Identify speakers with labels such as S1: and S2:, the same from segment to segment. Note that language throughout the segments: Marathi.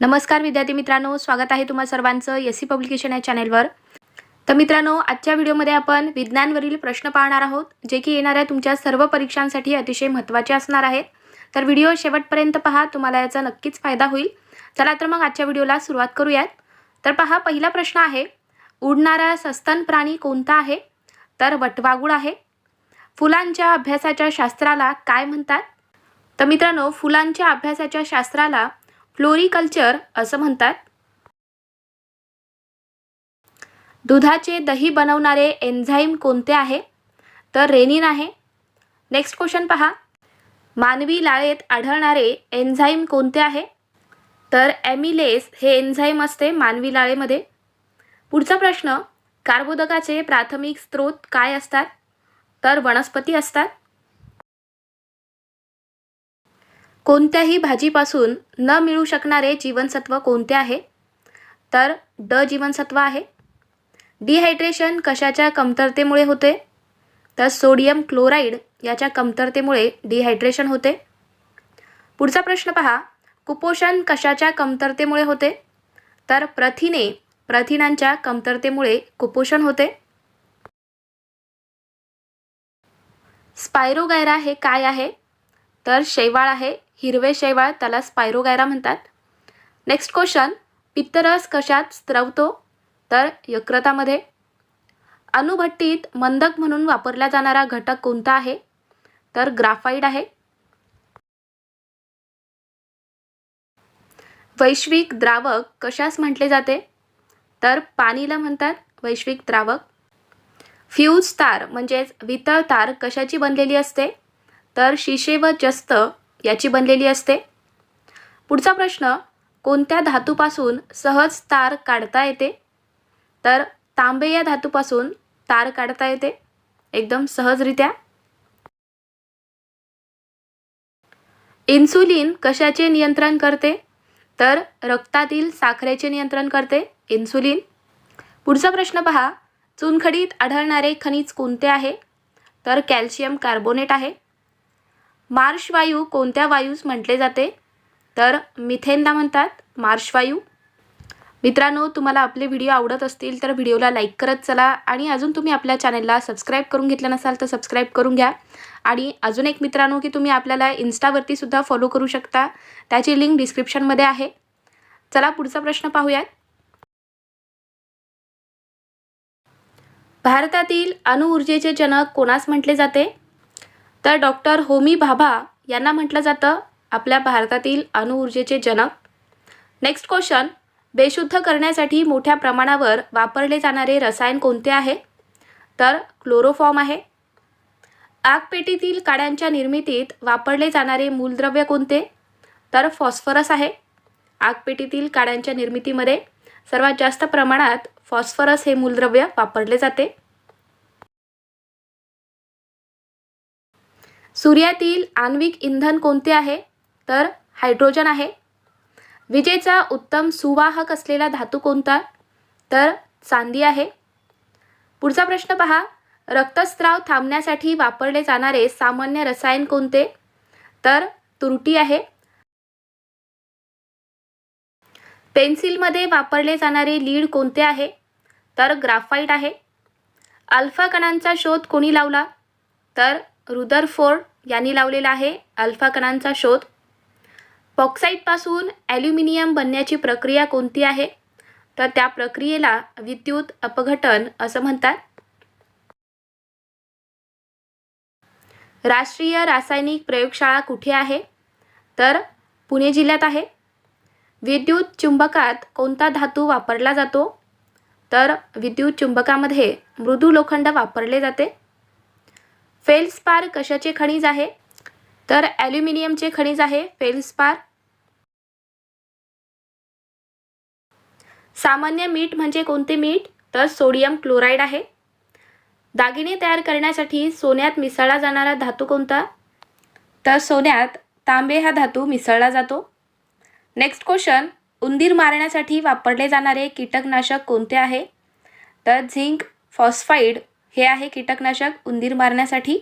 S1: नमस्कार विद्यार्थी मित्रांनो स्वागत आहे तुम्हा सर्वांचं एस सी पब्लिकेशन या चॅनेलवर. तर मित्रांनो आजच्या व्हिडिओमध्ये आपण विज्ञानवरील प्रश्न पाहणार आहोत जे की येणाऱ्या तुमच्या सर्व परीक्षांसाठी अतिशय महत्त्वाचे असणार आहेत. तर व्हिडिओ शेवटपर्यंत पहा तुम्हाला याचा नक्कीच फायदा होईल. चला तर मग आजच्या व्हिडिओला सुरुवात करूयात. तर पहा पहिला प्रश्न आहे उडणारा सस्तन प्राणी कोणता आहे? तर वटवागुळ आहे. फुलांच्या अभ्यासाच्या शास्त्राला काय म्हणतात? तर मित्रांनो फुलांच्या अभ्यासाच्या शास्त्राला फ्लोरिकल्चर असं म्हणतात. दुधाचे दही बनवणारे एन्झाईम कोणते आहे? तर रेनिन आहे. नेक्स्ट क्वेश्चन पहा. मानवी लाळेत आढळणारे एन्झाईम कोणते आहे? तर ॲमिलेस हे एन्झाईम असते मानवी लाळेमध्ये. पुढचा प्रश्न कार्बोदकाचे प्राथमिक स्रोत काय असतात? तर वनस्पती असतात. कोणत्याही भाजीपासून न मिळू शकणारे जीवनसत्व कोणते आहे? तर ड जीवनसत्व आहे. डिहायड्रेशन कशाच्या कमतरतेमुळे होते? तर सोडियम क्लोराईड याच्या कमतरतेमुळे डिहायड्रेशन होते. पुढचा प्रश्न पहा. कुपोषण कशाच्या कमतरतेमुळे होते? तर प्रथिने प्रथिनांच्या कमतरतेमुळे कुपोषण होते. स्पायरोगायरा हे काय आहे? तर शैवाळ आहे हिरवे शैवाळ त्याला स्पायरोगायरा म्हणतात. नेक्स्ट क्वेश्चन पित्तरस कशात स्त्रवतो तर यकृतामध्ये. अणुभट्टीत मंदक म्हणून वापरला जाणारा घटक कोणता आहे? तर ग्राफाईड आहे. वैश्विक द्रावक कशास म्हटले जाते? तर पाणीला म्हणतात वैश्विक द्रावक. फ्यूज तार म्हणजेच वितळ तार कशाची बनलेली असते? तर शिशे व जस्त याची बनलेली असते? पुढचा प्रश्न कोणत्या धातूपासून सहज तार काढता येते? तर तांबे या धातूपासून तार काढता येते एकदम सहजरित्या. इन्सुलिन कशाचे नियंत्रण करते? तर रक्तातील साखरेचे नियंत्रण करते इन्सुलिन. पुढचा प्रश्न पहा चुनखडीत आढळणारे खनिज कोणते आहे? तर कॅल्शियम कार्बोनेट आहे. मार्श वायू कोणत्या वायूस म्हटले जाते? तर मिथेनला म्हणतात मार्श वायू. मित्रांनो तुम्हाला आपले व्हिडिओ आवडत असतील तर व्हिडिओला लाईक करत चला आणि अजून तुम्ही आपल्या चॅनलला सबस्क्राईब करून घेतलं नसाल तर सबस्क्राईब करून घ्या. आणि अजून एक मित्रांनो की तुम्ही आपल्याला इन्स्टावरती सुद्धा फॉलो करू शकता. त्याची लिंक डिस्क्रिप्शनमध्ये आहे. चला पुढचा प्रश्न पाहूयात. भारतातील अणुऊर्जेचे जनक कोणास म्हटले जाते? तर डॉक्टर होमी भाभा यांना म्हटलं जातं आपल्या भारतातील अणुऊर्जेचे जनक. नेक्स्ट क्वेश्चन बेशुद्ध करण्यासाठी मोठ्या प्रमाणावर वापरले जाणारे रसायन कोणते आहे? तर क्लोरोफॉर्म आहे. आगपेटीतील काड्यांच्या निर्मितीत वापरले जाणारे मूलद्रव्य कोणते? तर फॉस्फरस आहे. आगपेटीतील काड्यांच्या निर्मितीमध्ये सर्वात जास्त प्रमाणात फॉस्फरस हे मूलद्रव्य वापरले जाते. सूर्यातील आण्विक इंधन कोणते आहे? तर हायड्रोजन आहे. विजेचा उत्तम सुवाहक असलेला धातू कोणता? तर चांदी आहे. पुढचा प्रश्न पहा. रक्तस्राव थांबण्यासाठी वापरले जाणारे सामान्य रसायन कोणते? तर तुरटी आहे. पेन्सिलमध्ये वापरले जाणारे लीड कोणते आहे? तर ग्राफाईट आहे. अल्फा कणांचा शोध कोणी लावला? तर रुदरफोर्ड यांनी लावलेला आहे अल्फा कणांचा शोध. बॉक्साईटपासून ॲल्युमिनियम बनण्याची प्रक्रिया कोणती आहे? तर त्या प्रक्रियेला विद्युत अपघटन असं म्हणतात. राष्ट्रीय रासायनिक प्रयोगशाळा कुठे आहे? तर पुणे जिल्ह्यात आहे. विद्युत चुंबकात कोणता धातू वापरला जातो? तर विद्युत चुंबकामध्ये मृदू लोखंड वापरले जाते. फेल्सपार कशाचे खनिज आहे? तर ॲल्युमिनियमचे खनिज आहे फेल्सपार. सामान्य मीठ म्हणजे कोणते मीठ? तर सोडियम क्लोराईड आहे. दागिने तयार करण्यासाठी सोन्यात मिसळला जाणारा धातू कोणता? तर सोन्यात तांबे हा धातू मिसळला जातो. नेक्स्ट क्वेश्चन उंदीर मारण्यासाठी वापरले जाणारे कीटकनाशक कोणते आहे? तर झिंक फॉस्फाईड हे आहे कीटकनाशक उंदीर मारण्यासाठी.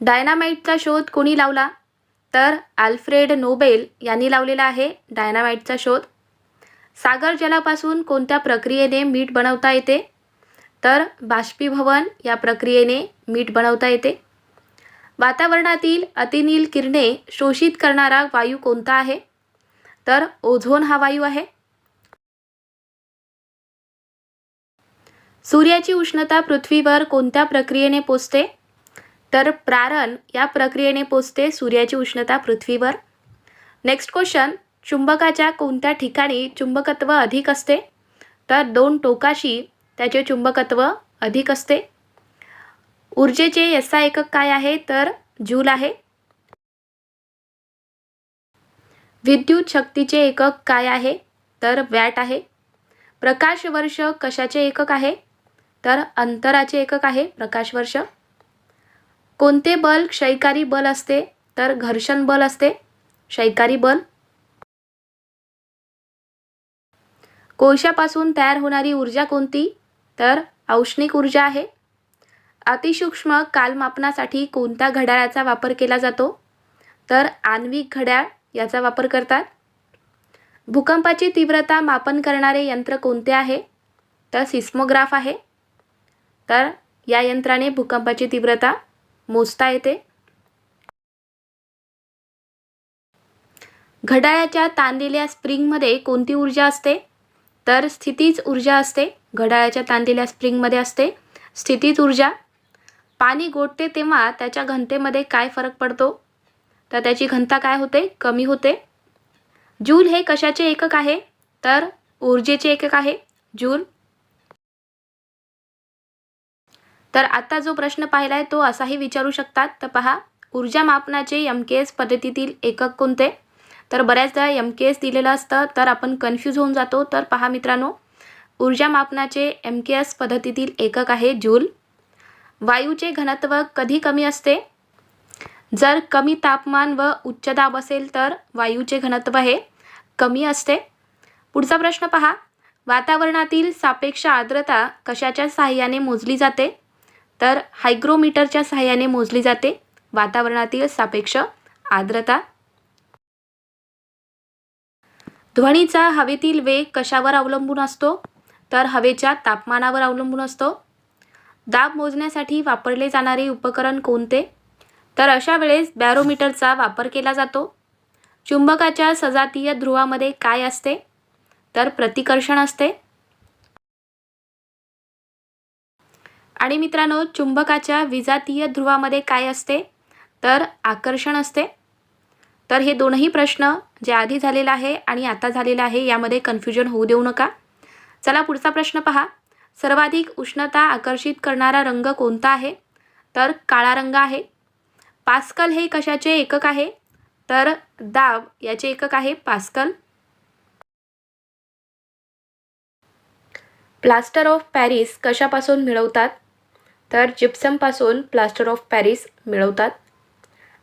S1: डायनामाईटचा शोध कोणी लावला? तर आल्फ्रेड नोबेल यांनी लावलेला आहे डायनामाइटचा शोध. सागर जलापासून कोणत्या प्रक्रियेने मीठ बनवता येते? तर बाष्पीभवन या प्रक्रियेने मीठ बनवता येते. वातावरणातील अतिनील किरणे शोषित करणारा वायू कोणता आहे? तर ओझोन हा वायू आहे. सूर्याची उष्णता पृथ्वीवर कोणत्या प्रक्रियेने पोचते? तर प्रारण या प्रक्रियेने पोचते सूर्याची उष्णता पृथ्वीवर. नेक्स्ट क्वेश्चन चुंबकाच्या कोणत्या ठिकाणी चुंबकत्व अधिक असते? तर दोन टोकाशी त्याचे चुंबकत्व अधिक असते. ऊर्जेचे यसा एकक काय आहे? तर जूल आहे. विद्युत शक्तीचे एकक काय आहे? तर वॅट आहे. प्रकाश वर्ष कशाचे एकक आहे? तर अंतराचे एकक आहे प्रकाश वर्ष. कोणते बल क्षयकारी बल असते? तर घर्षण बल असते. क्षयकारी बल. कोळशापासून तयार होणारी ऊर्जा कोणती? तर औष्णिक ऊर्जा आहे. अतिसूक्ष्म कालमापनासाठी कोणत्या घड्याळाचा वापर केला जातो? तर आण्विक घड्याळ याचा वापर करतात. भूकंपाची तीव्रता मापन करणारे यंत्र कोणते आहे? तर सिस्मोग्राफ आहे. तर या यंत्राने भूकंपाची तीव्रता मोजता येते. घड्याळाच्या ताणलेल्या स्प्रिंगमध्ये कोणती ऊर्जा असते? तर स्थितीच ऊर्जा असते. घड्याळाच्या ताणलेल्या स्प्रिंगमध्ये असते. स्थितीच ऊर्जा. पाणी गोठते तेव्हा त्याच्या घनतेमध्ये काय फरक पडतो? तर त्याची घनता काय होते? कमी होते. जूल हे कशाचे एकक आहे? तर ऊर्जेचे एकक आहे. जूल तर आता जो प्रश्न पाहिला आहे तो असाही विचारू शकतात. तर पहा ऊर्जा मापनाचे एम के एस पद्धतीतील एकक कोणते? तर बऱ्याचदा एम के एस दिलेलं असतं तर आपण कन्फ्यूज होऊन जातो. तर पहा मित्रांनो ऊर्जा मापनाचे एम के एस पद्धतीतील एकक आहे जूल. वायूचे घनत्व कधी कमी असते? जर कमी तापमान व उच्च दाब असेल तर वायूचे घनत्व हे कमी असते. पुढचा प्रश्न पहा वातावरणातील सापेक्ष आर्द्रता कशाच्या साहाय्याने मोजली जाते? तर हायग्रोमीटरच्या सहाय्याने मोजली जाते. वातावरणातील सापेक्ष आर्द्रता. ध्वनीचा हवेतील वेग कशावर अवलंबून असतो? तर हवेच्या तापमानावर अवलंबून असतो. दाब मोजण्यासाठी वापरले जाणारे उपकरण कोणते? तर अशा वेळेस बॅरोमीटरचा वापर केला जातो. चुंबकाच्या सजातीय ध्रुवामध्ये काय असते? तर प्रतिकर्षण असते. आणि मित्रांनो चुंबकाच्या विजातीय ध्रुवामध्ये काय असते? तर आकर्षण असते. तर हे दोनही प्रश्न जे आधी झालेला आहे आणि आता झालेला आहे यामध्ये कन्फ्युजन होऊ देऊ नका. चला पुढचा प्रश्न पहा. सर्वाधिक उष्णता आकर्षित करणारा रंग कोणता आहे? तर काळा रंग आहे. पास्कल हे कशाचे एकक आहे? तर दाब याचे एकक आहे पास्कल. प्लास्टर ऑफ पॅरिस कशापासून मिळवतात? तर जिप्समपासून प्लास्टर ऑफ पॅरिस मिळवतात.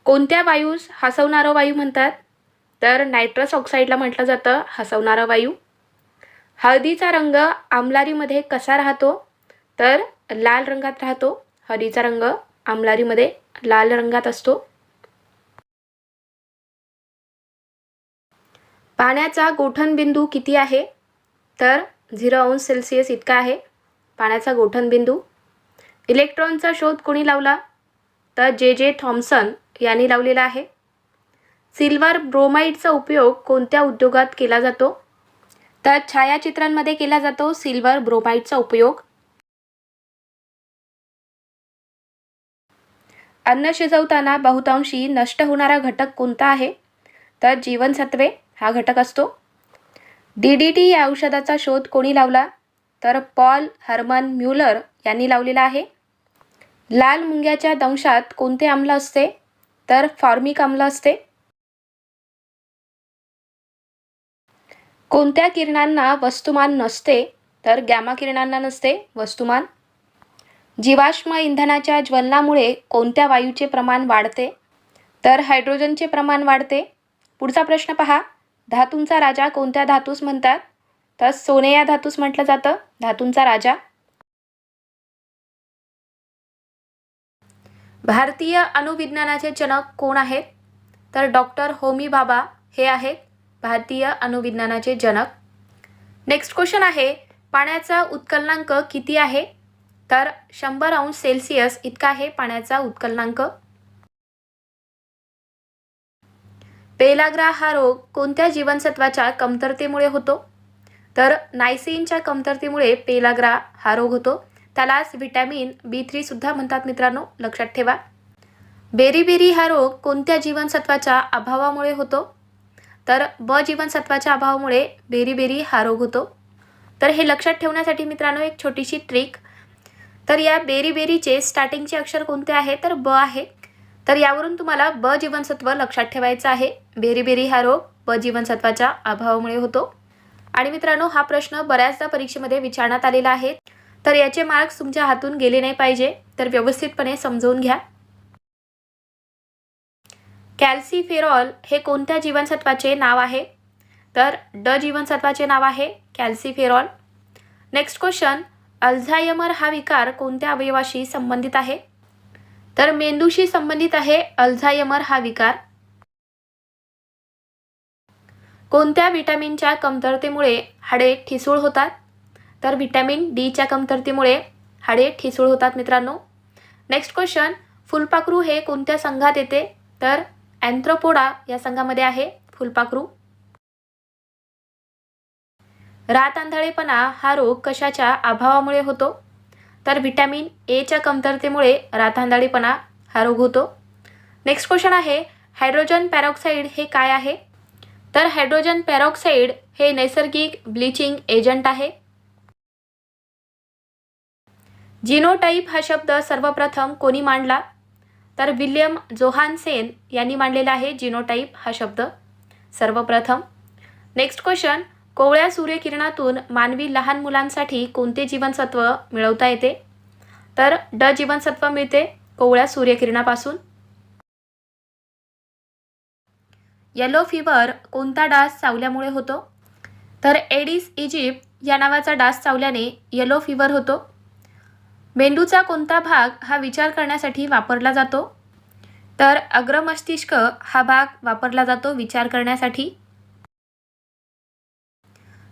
S1: कोणत्या वायूस हसवणारं वायू म्हणतात? तर नायट्रस ऑक्साईडला म्हटलं जातं हसवणारा वायू. हळदीचा रंग आमलारीमध्ये कसा राहतो? तर लाल रंगात राहतो. हळदीचा रंग आमलारीमध्ये लाल रंगात असतो. पाण्याचा गोठणबिंदू किती आहे? तर झिरो अंश सेल्सिअस इतका आहे. पाण्याचा गोठणबिंदू इलेक्ट्रॉनचा शोध कोणी लावला? तर जे जे थॉम्सन यांनी लावलेला आहे. सिल्वर ब्रोमाइडचा उपयोग कोणत्या उद्योगात केला जातो? तर छायाचित्रांमध्ये केला जातो सिल्वर ब्रोमाइडचा उपयोग. अन्न शिजवताना बहुतांशी नष्ट होणारा घटक कोणता आहे? तर जीवनसत्वे हा घटक असतो. डी डी टी या औषधाचा शोध कोणी लावला? तर पॉल हर्मन म्युलर यांनी लावलेला आहे. लाल मुंग्याच्या दंशात कोणते आम्ल असते? तर फॉर्मिक आम्ल असते. कोणत्या किरणांना वस्तुमान नसते तर गॅमा किरणांना नसते वस्तुमान. जीवाश्म इंधनाच्या ज्वलनामुळे कोणत्या वायूचे प्रमाण वाढते? तर हायड्रोजनचे प्रमाण वाढते. पुढचा प्रश्न पहा. धातूंचा राजा कोणत्या धातूस म्हणतात? तर सोने या धातूस म्हटलं जातं. धातूंचा राजा भारतीय अणुविज्ञानाचे जनक कोण आहेत? तर डॉक्टर होमी बाबा हे आहेत भारतीय अणुविज्ञानाचे जनक. नेक्स्ट क्वेश्चन आहे पाण्याचा उत्कलनांक किती आहे? तर शंभर अंश सेल्सिअस इतका आहे पाण्याचा उत्कलनांक. पेलाग्रा हा रोग कोणत्या जीवनसत्वाच्या कमतरतेमुळे होतो? तर नायसिनच्या कमतरतेमुळे पेलाग्रा हा रोग होतो. त्यालाच व्हिटॅमिन बी थ्री सुद्धा म्हणतात मित्रांनो. लक्षात ठेवा. बेरीबेरी हा रोग कोणत्या जीवनसत्वाच्या अभावामुळे होतो? तर ब जीवनसत्वाच्या अभावामुळे बेरीबेरी हा रोग होतो. तर हे लक्षात ठेवण्यासाठी मित्रांनो एक छोटीशी ट्रिक. तर या बेरीबेरीचे स्टार्टिंगचे अक्षर कोणते आहे? तर ब आहे. तर यावरून तुम्हाला ब जीवनसत्व लक्षात ठेवायचं आहे. बेरीबेरी हा रोग ब जीवनसत्वाच्या अभावामुळे होतो. आणि मित्रांनो हा प्रश्न बऱ्याचदा परीक्षेमध्ये विचारण्यात आलेला आहे. तर याचे मार्क्स तुमच्या हातून गेले नाही पाहिजे तर व्यवस्थितपणे समजवून घ्या. कॅल्सिफेरॉल हे कोणत्या जीवनसत्वाचे नाव आहे? तर ड जीवनसत्वाचे नाव आहे कॅल्सिफेरॉल. नेक्स्ट क्वेश्चन अल्झायमर हा विकार कोणत्या अवयवाशी संबंधित आहे? तर मेंदूशी संबंधित आहे अल्झायमर हा विकार. कोणत्या विटॅमिनच्या कमतरतेमुळे हाडे ठिसूळ होतात? तर व्हिटॅमिन डीच्या कमतरतेमुळे हाडे ठिसूळ होतात मित्रांनो. नेक्स्ट क्वेश्चन फुलपाखरू हे कोणत्या संघात येते? तर अँथ्रोपोडा या संघामध्ये आहे फुलपाखरू. रात आंधळेपणा हा रोग कशाच्या अभावामुळे होतो? तर व्हिटॅमिन एच्या कमतरतेमुळे रातांधळेपणा हा रोग होतो. नेक्स्ट क्वेश्चन आहे हायड्रोजन पॅरॉक्साईड हे काय आहे? तर हायड्रोजन पॅरॉक्साईड हे नैसर्गिक ब्लिचिंग एजंट आहे. जिनोटाईप हा शब्द सर्वप्रथम कोणी मांडला? तर विल्यम जोहानसेन यांनी मांडलेला आहे जिनोटाईप हा शब्द. सर्वप्रथम. नेक्स्ट क्वेश्चन कोवळ्या सूर्यकिरणातून मानवी लहान मुलांसाठी कोणते जीवनसत्व मिळवता येते? तर ड जीवनसत्व मिळते कोवळ्या सूर्यकिरणापासून. येलो फिवर कोणता डास चावल्यामुळे होतो? तर एडिस इजिप्त या नावाचा डास चावल्याने येलो फिवर होतो. मेंदूचा कोणता भाग हा विचार करण्यासाठी वापरला जातो? तर अग्रमस्तिष्क हा भाग वापरला जातो विचार करण्यासाठी.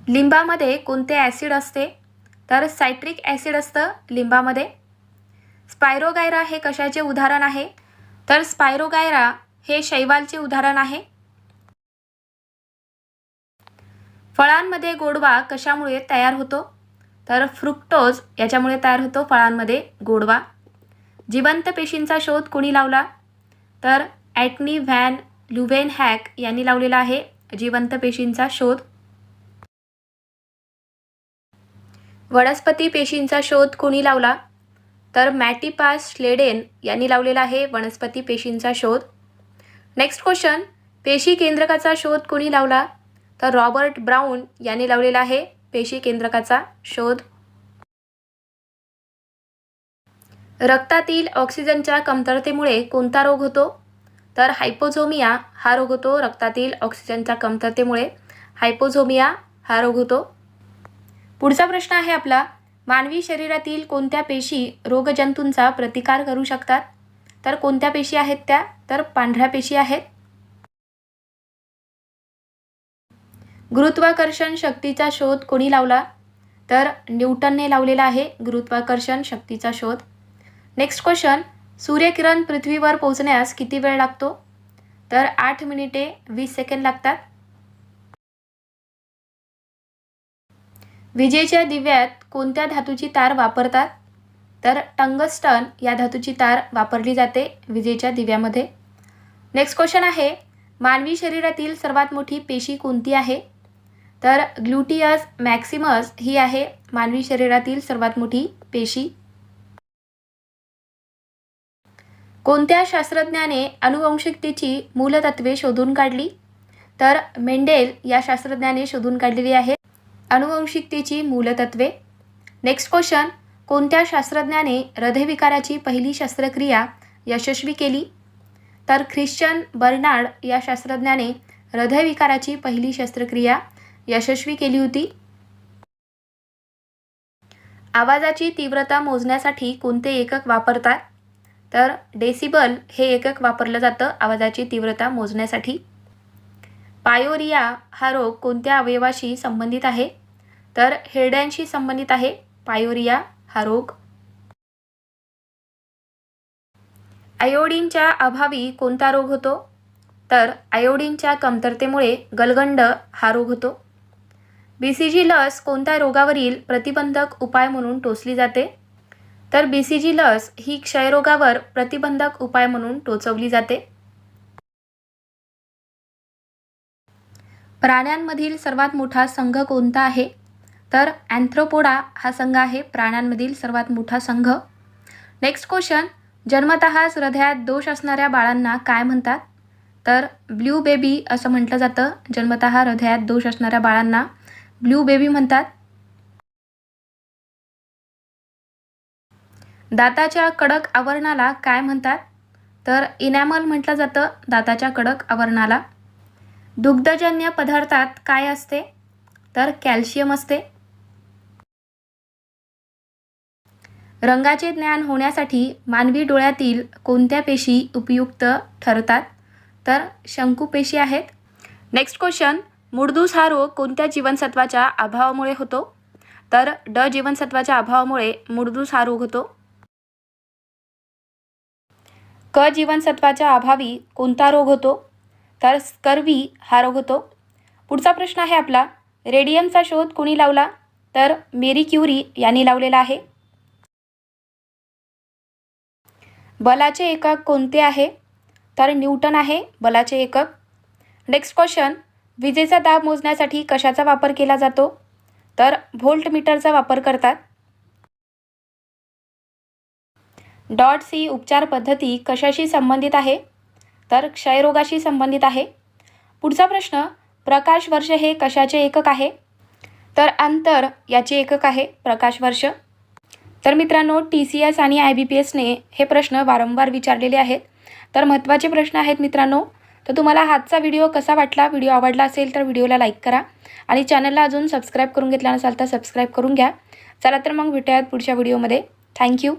S1: लिंबामध्ये कोणते ॲसिड असते? तर सायट्रिक ॲसिड असतं लिंबामध्ये. स्पायरोगायरा हे कशाचे उदाहरण आहे? तर स्पायरोगायरा हे शैवालचे उदाहरण आहे. फळांमध्ये गोडवा कशामुळे तयार होतो? तर फ्रुक्टोज याच्यामुळे तयार होतो फळांमध्ये गोडवा. जिवंत पेशींचा शोध कोणी लावला? तर ॲटनी व्हॅन लुवेन हॅक यांनी लावलेला आहे जिवंत पेशींचा शोध. वनस्पती पेशींचा शोध कोणी लावला? तर मॅटिपास श्लेडेन यांनी लावलेला आहे वनस्पती पेशींचा शोध. नेक्स्ट क्वेश्चन पेशी केंद्रकाचा शोध कोणी लावला? तर रॉबर्ट ब्राऊन यांनी लावलेला आहे पेशी केंद्रकाचा शोध. रक्तातील ऑक्सिजनच्या कमतरतेमुळे कोणता रोग होतो? तर हायपोझोमिया हा रोग होतो. रक्तातील ऑक्सिजनच्या कमतरतेमुळे हायपोझोमिया हा रोग होतो. पुढचा प्रश्न आहे आपला मानवी शरीरातील कोणत्या पेशी रोगजंतूंचा प्रतिकार करू शकतात? तर कोणत्या पेशी आहेत त्या? तर पांढऱ्या पेशी आहेत. गुरुत्वाकर्षण शक्तीचा शोध कोणी लावला? तर न्यूटनने लावलेला आहे गुरुत्वाकर्षण शक्तीचा शोध. नेक्स्ट क्वेश्चन सूर्यकिरण पृथ्वीवर पोहोचण्यास किती वेळ लागतो? तर आठ मिनिटे वीस सेकंड लागतात. विजेच्या दिव्यात कोणत्या धातूची तार वापरतात? तर टंगस्टन या धातूची तार वापरली जाते विजेच्या दिव्यामध्ये. नेक्स्ट क्वेश्चन आहे मानवी शरीरातील सर्वात मोठी पेशी कोणती आहे? तर ग्लुटियस मॅक्सिमस ही आहे मानवी शरीरातील सर्वात मोठी पेशी. कोणत्या शास्त्रज्ञाने अनुवंशिकतेची मूलतत्वे शोधून काढली? तर मेंडेल या शास्त्रज्ञाने शोधून काढलेली आहेत अनुवंशिकतेची मूलतत्वे नेक्स्ट क्वेश्चन कोणत्या शास्त्रज्ञाने हृदयविकाराची पहिली शस्त्रक्रिया यशस्वी केली? तर ख्रिश्चन बर्नार्ड या शास्त्रज्ञाने हृदयविकाराची पहिली शस्त्रक्रिया यशस्वी केली होती. आवाजाची तीव्रता मोजण्यासाठी कोणते एकक वापरतात? तर डेसिबल हे एकक वापरलं जातं आवाजाची तीव्रता मोजण्यासाठी. पायोरिया हा रोग कोणत्या अवयवाशी संबंधित आहे? तर हिरड्यांशी संबंधित आहे पायोरिया हा रोग. आयोडीनच्या अभावी कोणता रोग होतो? तर आयोडीनच्या कमतरतेमुळे गलगंड हा रोग होतो. बी सी जी लस कोणत्या रोगावरील प्रतिबंधक उपाय म्हणून टोचली जाते? तर बी सी जी लस ही क्षयरोगावर प्रतिबंधक उपाय म्हणून टोचवली जाते. प्राण्यांमधील सर्वात मोठा संघ कोणता आहे? तर अँथ्रोपोडा हा संघ आहे प्राण्यांमधील सर्वात मोठा संघ. नेक्स्ट क्वेश्चन जन्मतःच हृदयात दोष असणाऱ्या बाळांना काय म्हणतात? तर ब्ल्यू बेबी असं म्हटलं जातं. जन्मतः हृदयात दोष असणाऱ्या बाळांना ब्ल्यू बेबी म्हणतात. दाताच्या कडक आवरणाला काय म्हणतात? तर इनॅमल म्हटलं जातं दाताच्या कडक आवरणाला. दुग्धजन्य पदार्थात काय असते? तर कॅल्शियम असते. रंगाचे ज्ञान होण्यासाठी मानवी डोळ्यातील कोणत्या पेशी उपयुक्त ठरतात? तर शंकू पेशी आहेत. नेक्स्ट क्वेश्चन मुडदूस हा रोग कोणत्या जीवनसत्वाच्या अभावामुळे होतो? तर ड जीवनसत्वाच्या अभावामुळे मुडदूस हा रोग होतो. क जीवनसत्वाच्या अभावी कोणता रोग होतो? तर स्कर्वी हा रोग होतो. पुढचा प्रश्न आहे आपला. रेडियमचा शोध कोणी लावला? तर मेरी क्युरी यांनी लावलेला आहे. बलाचे एकक कोणते आहे? तर न्यूटन आहे बलाचे एकक. Next question. विजेचा दाब मोजण्यासाठी कशाचा वापर केला जातो? तर व्होल्टमीटरचा वापर करतात. डॉट सी उपचार पद्धती कशाशी संबंधित आहे? तर क्षयरोगाशी संबंधित आहे. पुढचा प्रश्न प्रकाश वर्ष हे कशाचे एकक आहे? तर अंतर याचे एकक आहे प्रकाश वर्ष. तर मित्रांनो टी सी एस आणि आय बी पी एसने हे प्रश्न वारंवार विचारलेले आहेत. तर महत्त्वाचे प्रश्न आहेत मित्रांनो तर तुम्हाला हातचा व्हिडिओ कसा वाटला व्हिडिओ आवडला असेल तर व्हिडिओला लाईक करा. आणि चॅनलला अजून सबस्क्राईब करून घेतला नसाल तर सबस्क्राईब करून घ्या. चला तर मग भेटूयात पुढच्या व्हिडिओमध्ये थँक्यू